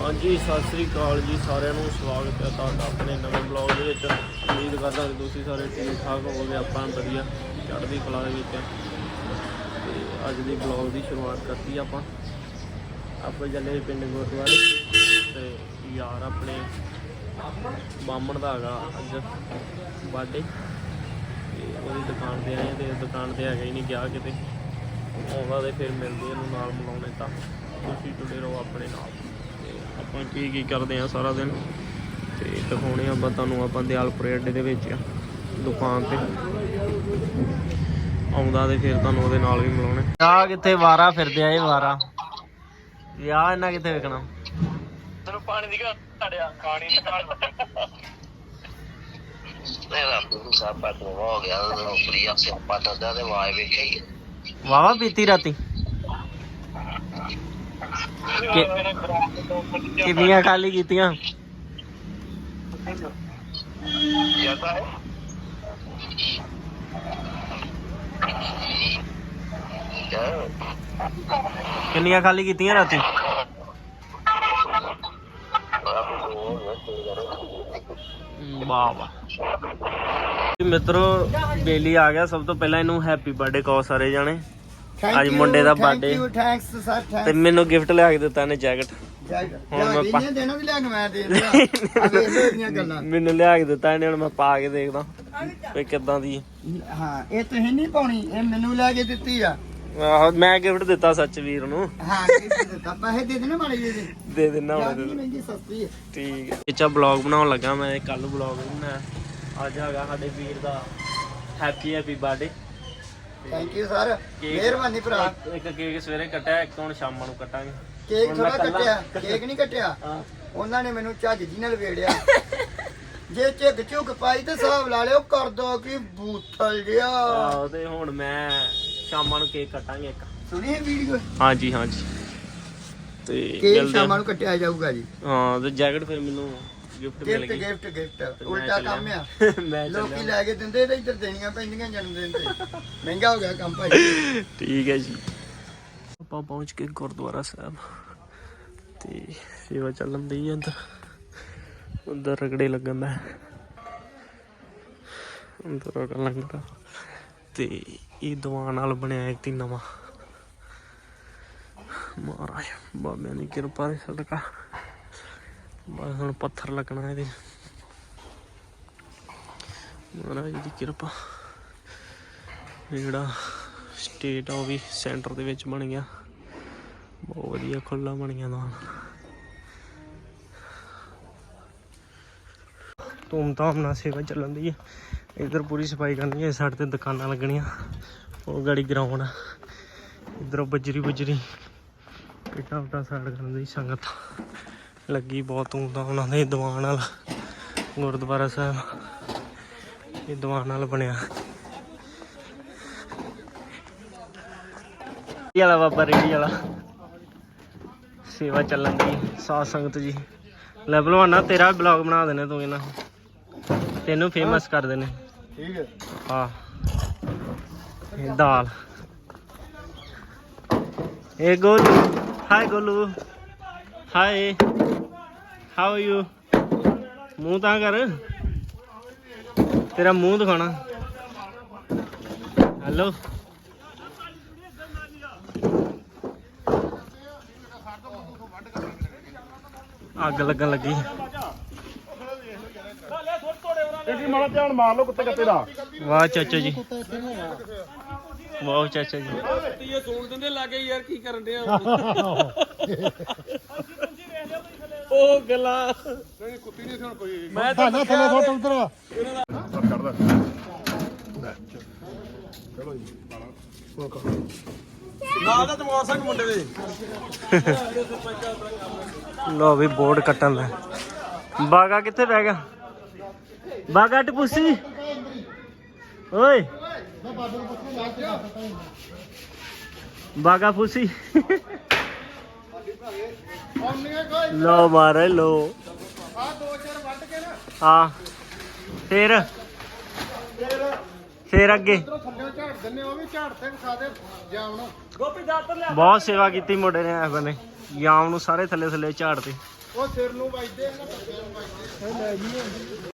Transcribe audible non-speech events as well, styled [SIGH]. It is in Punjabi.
ਹਾਂਜੀ, ਸਤਿ ਸ੍ਰੀ ਅਕਾਲ ਜੀ ਸਾਰਿਆਂ ਨੂੰ। ਸਵਾਗਤ ਹੈ ਤੁਹਾਡਾ ਆਪਣੇ ਨਵੇਂ ਬਲੌਗ ਦੇ ਵਿੱਚ। ਉਮੀਦ ਕਰਦਾ ਕਿ ਤੁਸੀਂ ਸਾਰੇ ਠੀਕ ਠਾਕ ਹੋਵੋਗੇ, ਆਪਾਂ ਵਧੀਆ ਚੜ੍ਹਦੀ ਕਲਾ ਦੇ ਵਿੱਚ ਹਾਂ। ਤੇ ਅੱਜ ਦੇ ਬਲੌਗ ਦੀ ਸ਼ੁਰੂਆਤ ਕਰਤੀ ਆਪਾਂ। ਆਪਾਂ ਚੱਲੇ ਪਿੰਡ ਗੁਰਦੁਆਰੇ ਤੇ ਯਾਰ ਆਪਣੇ ਬਾਹਮਣ ਦਾ ਹੈਗਾ ਅੱਜ ਬਰਥਡੇ ਤੇ ਉਹਦੀ ਦੁਕਾਨ ਤੇ ਆਏ ਹਾਂ ਤੇ ਦੁਕਾਨ ਤੇ ਹੈਗਾ ਹੀ ਨਹੀਂ ਗਿਆ ਕਿਤੇ। ਆਉਂਦਾ ਤੇ ਫਿਰ ਮਿਲਦੇ ਇਹਨੂੰ ਨਾਲ ਮਿਲਾਉਣੇ ਤਾਂ। ਤੁਸੀਂ ਜੁੜੇ ਰਹੋ ਆਪਣੇ ਨਾਲ। ਆਪਾਂ ਕੀ ਕੀ ਕਰਦੇ ਆ ਸਾਰਾ ਦਿਨ। ਤੇ ਦਿਖਾਉਣੇ ਆਪਾਂ ਤੁਹਾਨੂੰ ਆਪਾਂ ਦਿਆਲਪੁਰ ਅੱਡੇ ਦੇ ਵਿੱਚ ਦੁਕਾਨ ਤੇ। ਆਉਂਦਾ ਤੇ ਫਿਰ ਤੁਹਾਨੂੰ ਉਹਦੇ ਨਾਲ ਵੀ ਮਿਲਾਉਣੇ। ਆ ਕਿੱਥੇ ਵਾਰਾ ਫਿਰਦੇ ਆ ਇਹ ਵਾਰਾ। ਵਿਆਹ ਇਹਨਾਂ ਕਿੱਥੇ ਵੇਖਣਾ? ਤੈਨੂੰ ਪਾਣੀ ਦੀ ਘੜਿਆ ਪਾਣੀ ਦੀ ਘੜ ਮੇਰਾ ਗੁਰੂ ਸਾਹਿਬ ਪਾ ਤੋਂ ਹੋ ਗਿਆ ਨੌਕਰੀ ਆ ਸਿਆਪਾ ਦਰਦਾ ਦੇ ਵਾਏ ਵੇਖੇ ਹੀ ਵਾਵਾ ਪੀਤੀ ਰਾਤੀ? ਕਿੰਨੀਆਂ ਖਾਲੀ ਕੀਤੀਆਂ? ਕਿੰਨੀਆਂ ਖਾਲੀ ਕੀਤੀਆਂ ਰਾਤੀ? ਵਾਹ ਵਾਹ। ਜੀ ਮਿੱਤਰੋ, ਬੇਲੀ ਆ ਗਿਆ। ਸਭ ਤੋਂ ਪਹਿਲਾਂ ਇਹਨੂੰ ਹੈਪੀ ਬਰਥਡੇ ਕਹੋ ਸਾਰੇ ਜਾਣੇ। ਅੱਜ ਮੁੰਡੇ ਦਾ। ਥੈਂਕਸ ਸਰ ਤੇ ਮੈਨੂੰ ਗਿਫਟ ਲਿਆ ਕੇ ਦਿੱਤਾ ਇਹਨੇ ਜੈਕਟ ਹੁਣ ਮੈਂ ਪਾ- ਦੇਣਾ ਵੀ ਲਿਆ ਕੇ ਮੈਂ ਦੇ ਗੱਲਾਂ। ਮੈਨੂੰ ਲਿਆ ਕੇ ਦਿੱਤਾ ਇਹਨੇ ਹੁਣ ਮੈਂ ਪਾ ਕੇ ਦੇਖਦਾ ਵੀ ਕਿੱਦਾਂ ਦੀ ਹੈ। ਇਹ ਤੁਸੀਂ ਨਹੀਂ ਪਾਉਣੀ ਇਹ ਮੈਨੂੰ ਲੈ ਕੇ ਦਿੱਤੀ ਆ। ਆਹੋ ਮੈਂ ਗਿਫਟ ਦਿੱਤਾ ਸੱਚ ਵੀਰ ਨੂੰ। ਹਾਂ ਇਹ ਦਿੱਤਾ। ਪੈਸੇ ਦੇ ਦੇਣਾ ਮਾੜੇ ਜਿਹੇ ਦੇ ਦੇ ਦਿੰਦਾ ਹੁਣ ਜ਼ਿਆਦਾ ਦੇ ਨਹੀਂ ਮਹਿੰਗੀ ਸਸਤੀ ਹੈ। ਠੀਕ ਹੈ। ਇੱਚਾ ਬਲੌਗ ਬਣਾਉਣ ਲੱਗਾ ਮੈਂ ਕੱਲ ਬਲੌਗ ਬਣਾਇਆ ਅੱਜ ਹੈਗਾ ਸਾਡੇ ਵੀਰ ਦਾ। Happy happy birthday thank you sir ਮਿਹਰਬਾਨੀ ਭਰਾ ਇੱਕ ਕੇਕ ਸਵੇਰੇ ਕੱਟਿਆ ਇੱਕ ਹੁਣ ਸ਼ਾਮਾਂ ਨੂੰ ਕੱਟਾਂਗੇ। ਕੇਕ ਥੋੜਾ ਕੱਟਿਆ ਕੇਕ ਨਹੀਂ ਕੱਟਿਆ। ਉਹਨਾਂ ਨੇ ਮੈਨੂੰ ਝੱਜ ਜੀ ਨਾਲ ਵੇੜਿਆ। ਜੇ ਝਿੱਕ ਝੁਕ ਪਾਈ ਤੇ ਹਿਸਾਬ ਲਾ ਲਿਓ ਕਰ ਦੋ ਕਿ ਬੂਥਲ ਜਿਆ ਆਹੋ ਤੇ ਹੁਣ ਮੈਂ ਸ਼ਾਮਾਂ ਨੂੰ ਕੇਕ ਕੱਟਾਂਗੇ ਇੱਕ। ਸੁਣੀ ਵੀਡੀਓ? ਹਾਂਜੀ ਹਾਂਜੀ। ਤੇ ਕੇਕ ਸ਼ਾਮਾਂ। ਨੂੰ ਕੱਟਿਆ ਜਾਊਗਾ ਜੀ। ਹਾਂ ਤੇ ਜੈਕਟ ਫਿਰ ਮੈਨੂੰ ਗਿਫਟ ਮਿਲ ਗਿਫਟ ਗਈ। ਗਿਫਟ ਗਿਫਟ ਤੇ ਮੈਂ ਉਲਟਾ ਚੱਲਿਆ। ਕੰਮ ਆ। [LAUGHS] ਮੈਂ ਲੋਕੀ ਚੱਲਿਆ। ਲੈ ਕੇ ਦਿੰਦੇ ਤੇ ਇੱਧਰ ਦੇਣੀਆਂ ਪੈਂਦੀਆਂ ਜਨਮ ਦਿਨ ਤੇ। ਮਹਿੰਗਾ ਹੋ ਗਿਆ ਕੰਮ ਭਾਈ। [LAUGHS] ਠੀਕ ਹੈ ਜੀ। ਆਪਾਂ ਪਹੁੰਚ ਕੇ ਗੁਰਦੁਆਰਾ ਸਾਹਿਬ। ਤੇ ਸੇਵਾ ਚੱਲਣ ਦੀ ਅੰਦਰ। ਅੰਦਰ ਰਗੜੇ ਲੱਗਣ ਦਾ। ਅੰਦਰ ਰਗੜ ਲੰਗਰ ਤੇ ਇਹ ਦੀਵਾਨ ਨਾਲ ਬਣਿਆ ਇੱਕ ਤੀ ਨਵਾਂ। ਮਹਾਰਾਜ ਬਾਬਿਆਂ ਦੀ ਕਿਰਪਾ ਦੇ ਸਦਕਾ। ਬਸ ਹੁਣ ਪੱਥਰ ਲੱਗਣਾ ਇਹਦੇ। ਮਹਾਰਾਜ ਦੀ ਕਿਰਪਾ। ਜਿਹੜਾ ਸਟੇਟ ਆ ਉਹ ਵੀ ਸੈਂਟਰ ਦੇ ਵਿੱਚ ਬਣ ਗਿਆ। ਬਹੁਤ ਵਧੀਆ ਖੁੱਲਾ ਬਣ ਗਿਆ ਦਾ ਧੂਮ ਧਾਮ ਨਾਲ ਸੇਵਾ ਚੱਲਣ ਦੀ ਹੈ ਇਧਰ ਪੂਰੀ ਸਫ਼ਾਈ ਕਰਨੀ ਹੈ ਸਾਡੇ ਤੇ ਦੁਕਾਨਾਂ ਲੱਗਣੀਆਂ। ਉਹ ਗਾੜੀ ਗਰਾਊਂਡ ਇਧਰ ਬਜਰੀ ਬਜਰੀ ਇਟਾ ਉਟਾ ਸਾਈਡ ਕਰਨ ਦੀ ਸੰਗਤ। ਲੱਗੀ ਬਹੁਤ ਧੂਮ ਧਾਮ ਨਾਲ ਇਹ ਦੀਵਾਨ ਨਾਲ ਗੁਰਦੁਆਰਾ ਸਾਹਿਬ। ਇਹ ਦੀਵਾਨ ਨਾਲ ਬਣਿਆ। ਰੇੜੀ ਵਾਲਾ ਬਾਬਾ ਰੇੜੀ ਵਾਲਾ। ਸੇਵਾ ਚੱਲਣ ਦੀ ਸਾਧ ਸੰਗਤ ਜੀ। ਲੈ ਭਲਵਾਨਾ ਤੇਰਾ ਬਲੌਗ ਬਣਾ ਦੇਣੇ ਤੂੰ ਇਹਨਾਂ। ਤੈਨੂੰ ਫੇਮਸ ਕਰ ਦੇਣੇ ਠੀਕ ਹੈ। ਹਾਂ। ਇਹ ਦਾਲ। ਇਹ Golu. Hi Golu. Hi how you ਮੂੰਹ ਤਾਂ ਕਰ। ਤੇਰਾ ਮੂੰਹ ਦਿਖਾਣਾ ਹੈਲੋ ਅੱਗ ਲੱਗਣ ਲੱਗੀ। ਇਹਦੀ ਮਾੜਾ ਧਿਆਨ ਮਾਰ ਲਓ ਕੁੱਤੇ ਕੱਤੇ ਦਾ। ਵਾਹ ਚਾਚਾ ਜੀ। ਵਾਹ ਚਾਚਾ ਜੀ। [LAUGHS] ਉਹ ਗਲਾ। ਮੈਂ ਤਾਂ ਥੱਲੇ ਥੋੜਾ ਉਤਰ ਕਰਦਾ ਨਾਲ ਦਾ ਤਮਾਰ ਸਿੰਘ ਮੁੰਡੇ ਦੇ। ਲੋ ਵੀ ਬੋਰਡ ਕੱਟਣ ਦਾ। ਬਾਗਾ ਕਿੱਥੇ ਬਹਿ ਗਿਆ? ਬਾਗਾ ਟਪੂਸੀ ਓਏ। ਬਾਗਾ ਫੂਸੀ ਲਓ ਮਾਰੇ, ਲਓ। ਆ ਦੋ ਚਾਰ ਵੱਢ ਕੇ ਨਾ ਹਾਂ, ਫਿਰ? ਫਿਰ ਅੱਗੇ। ਥੱਲੇ ਝਾੜ ਦਿੰਨੇ ਉਹ ਵੀ ਝਾੜ ਤੇ ਵਿਖਾ ਦੇ ਜਾਵਣ ਬਹੁਤ ਸੇਵਾ ਕੀਤੀ ਮੁੰਡੇ ਨੇ ਇਸ ਬੰਨੇ ਜਾਮ ਨੂੰ ਸਾਰੇ ਥੱਲੇ ਥੱਲੇ ਝਾੜ ਤੇ ਉਹ ਸਿਰ ਨੂੰ ਵੱਜਦੇ ਨਾ ਬੱਚਿਆਂ ਨੂੰ ਵੱਜਦੇ